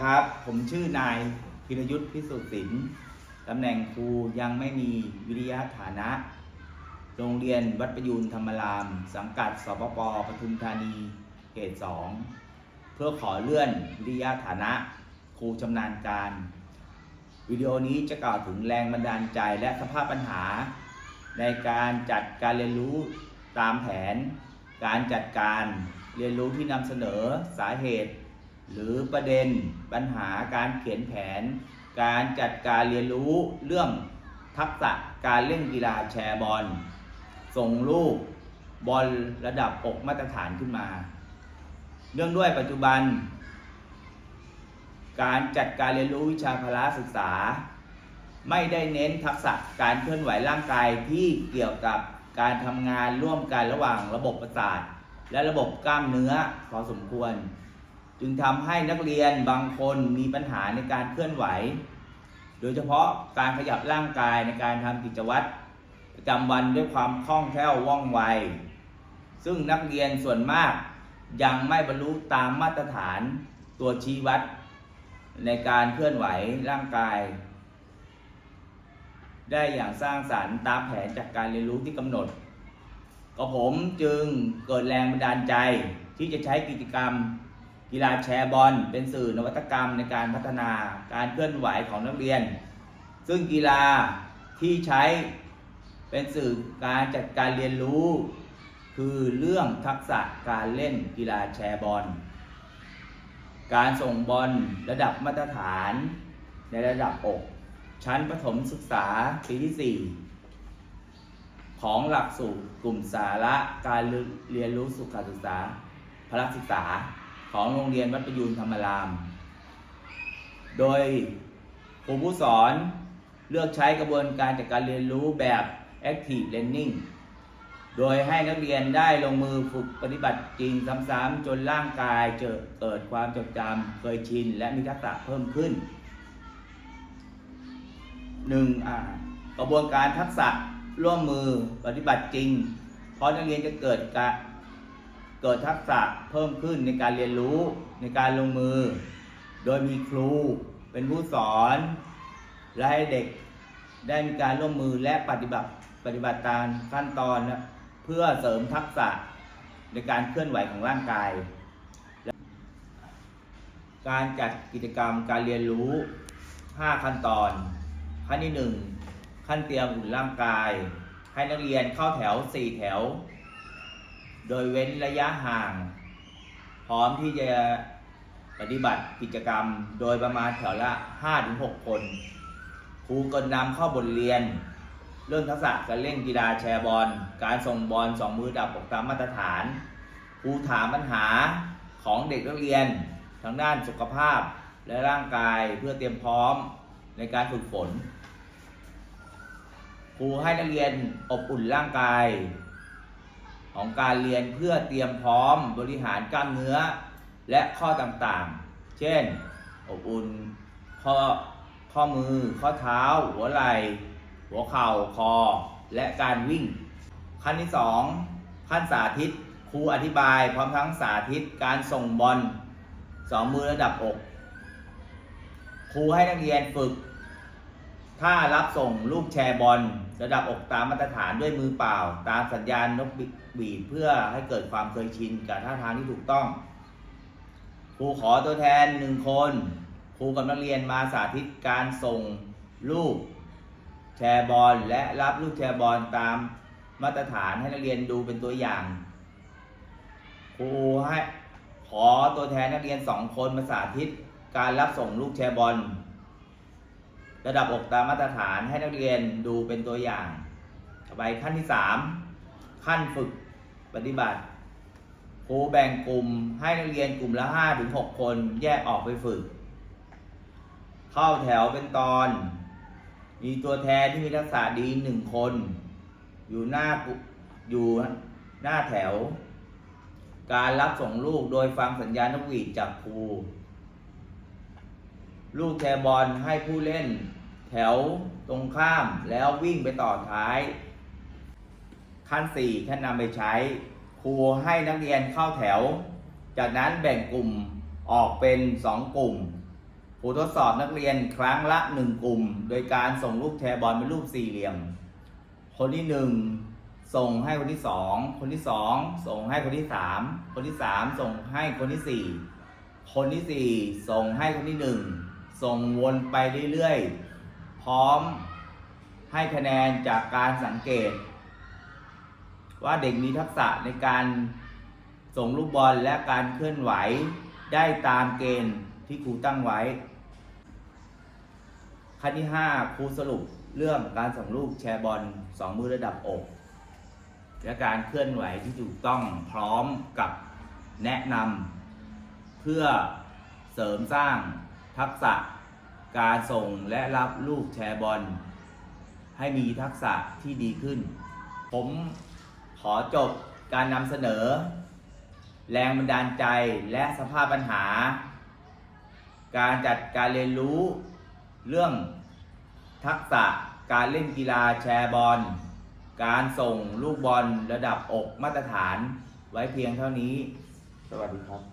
ครับ ผมชื่อนายพิรยุทธ์พิสุทธิ์ศิลป์ตำแหน่งครูยังไม่มีวิริยะฐานะ โรงเรียนวัดประยูนธรรมราม สังกัดสปปปทุมธานีเขตสองเพื่อขอเลื่อนวิริยะฐานะ ครูชำนาญการ วิดีโอนี้จะกล่าวถึงแรงบันดาลใจและสภาพปัญหา ในการจัดการเรียนรู้ตามแผน การจัดการเรียนรู้ที่นำเสนอสาเหตุ หรือประเด็นปัญหาการเขียนแผน การจัดการเรียนรู้เรื่องทักษะการเล่นกีฬาแชร์บอล ส่งลูกบอลระดับอกมาตรฐานขึ้นมา เนื่องด้วยปัจจุบัน การจัดการเรียนรู้วิชาพละศึกษา ไม่ได้เน้นทักษะการเคลื่อนไหวร่างกายที่เกี่ยวกับการทำงานร่วมกันระหว่างระบบประสาทและระบบกล้ามเนื้อพอสมควร จึงทำให้นักเรียนบางคนมีปัญหาในการเคลื่อนไหว โดยเฉพาะการขยับร่างกายในการทำกิจวัตรประจำวันด้วยความคล่องแคล่วว่องไว ซึ่งนักเรียนส่วนมากยังไม่บรรลุตามมาตรฐานตัวชี้วัด ในการเคลื่อนไหวร่างกาย ได้อย่างสร้างสรรค์ตามแผนจากการเรียนรู้ที่กำหนด ก็ผมจึงเกิดแรงบันดาลใจที่จะใช้กิจกรรม กีฬาแชร์บอลเป็นสื่อนวัตกรรมในการพัฒนาการเคลื่อนไหวของนักเรียน ซึ่งกีฬาที่ใช้เป็นสื่อการจัดการเรียนรู้ คือเรื่องทักษะการเล่นกีฬาแชร์บอล การส่งบอลระดับมาตรฐานในระดับอกชั้นประถมศึกษาปีที่ 4 ของหลักสูตรกลุ่มสาระการเรียนรู้สุขศึกษาพละศึกษา ของโรงเรียนวัดประยูนธรรมราม โดยครูผู้สอนเลือกใช้กระบวนการจัดการเรียนรู้แบบ active learning โดยให้นักเรียนได้ลงมือฝึกปฏิบัติจริงซ้ำๆจนร่างกายเจอเกิดความจดจำเคยชิน และมีทักษะเพิ่มขึ้นหนึ่งอ่ากระบวนการทักษะร่วมมือปฏิบัติจริง เพราะนักเรียนจะเกิดกะ เกิดทักษะเพิ่มขึ้นในการเรียนรู้ในการลงมือ โดยมีครูเป็นผู้สอน และให้เด็กได้มีการร่วมมือและปฏิบัติปฏิบัติตามขั้นตอนนะเพื่อเสริมทักษะในการเคลื่อนไหวของร่างกายการจัดกิจกรรมการเรียนรู้ 5 ขั้นตอน ขั้นที่ 1 ขั้นเตรียมอุ่นร่างกาย ให้นักเรียนเข้าแถว 4 แถว โดยเว้นระยะห่าง พร้อมที่จะปฏิบัติกิจกรรม โดยประมาณแถวละ 5-6 คน ครูก็นำเข้าบทเรียน เรื่องทักษะการเล่นกีฬาแชร์บอล การส่งบอลสองมือดับอกตามมาตรฐาน ครูถามปัญหาของเด็กนักเรียนทางด้านสุขภาพและร่างกายเพื่อเตรียมพร้อมในการฝึกฝน ครูให้นักเรียนอบอุ่นร่างกาย ของการเรียนเพื่อเตรียมพร้อมบริหารกล้ามเนื้อ และข้อต่างๆ เช่น อบอุ่นข้อข้อมือ ข้อเท้า หัวไหล่ หัวเข่า คอ และการวิ่ง ขั้นที่ 2 ขั้นสาธิต ครูอธิบาย พร้อมทั้งสาธิตการส่งบอลสองมือระดับอก ครูให้นักเรียนฝึก ถ้ารับส่งลูกแชร์บอล ระดับอกตามมาตรฐานด้วยมือเปล่า ตามสัญญาณนกบีบเพื่อให้เกิดความเคยชินกับท่าทางที่ถูกต้อง ครูขอตัวแทนหนึ่งคน ครูกับนักเรียนมาสาธิตการส่งลูกแชร์บอลและรับลูกแชร์บอลตามมาตรฐานให้นักเรียนดูเป็นตัวอย่าง ครูให้ขอตัวแทนนักเรียนสองคนมาสาธิตการรับส่งลูกแชร์บอล ระดับอก ตามมาตรฐานให้นักเรียนดูเป็นตัวอย่าง ต่อไปขั้นที่ 3 ขั้นฝึกปฏิบัติครูแบ่งกลุ่มให้นักเรียนกลุ่มละ5ถึง6คนแยกออกไปฝึก เข้าแถวเป็นตอน มีตัวแทนที่มีทักษะดีหนึ่งคน อยู่หน้าอยู่หน้าแถว การรับส่งลูกโดยฟังสัญญาณนกหวีดจากครู ลูกแชร์บอลให้ผู้เล่น แถวตรงข้ามแล้ววิ่งไปต่อท้าย ขั้นสี่ขั้นนำไปใช้ ครูให้นักเรียนเข้าแถว จากนั้นแบ่งกลุ่มออกเป็นสองกลุ่มครูทดสอบนักเรียนครั้งละหนึ่งกลุ่ม โดยการส่งรูปแชร์บอลเป็นรูปสี่เหลี่ยม คนที่หนึ่งส่งให้คนที่สองคนที่สองส่งให้คนที่สามคนที่สามส่งให้คนที่สี่คนที่สี่ส่งให้คนที่หนึ่ง ส่งวนไปเรื่อยๆ พร้อมให้คะแนนจากการสังเกต ว่าเด็กมีทักษะในการส่งลูกบอลและการเคลื่อนไหวได้ตามเกณฑ์ที่ครูตั้งไว้ขั้นที่ 5 ครูสรุปเรื่องการส่งลูกแชร์บอลสองมือระดับอก และการเคลื่อนไหวที่ถูกต้องพร้อมกับแนะนำเพื่อเสริมสร้าง ทักษะการส่งและรับลูกแชร์บอล ให้มีทักษะที่ดีขึ้น ผมขอจบการนำเสนอ แรงบันดาลใจและสภาพปัญหา การจัดการเรียนรู้ เรื่องทักษะการเล่นกีฬาแชร์บอล การส่งลูกบอลระดับอกมาตรฐานไว้เพียงเท่านี้ สวัสดีครับ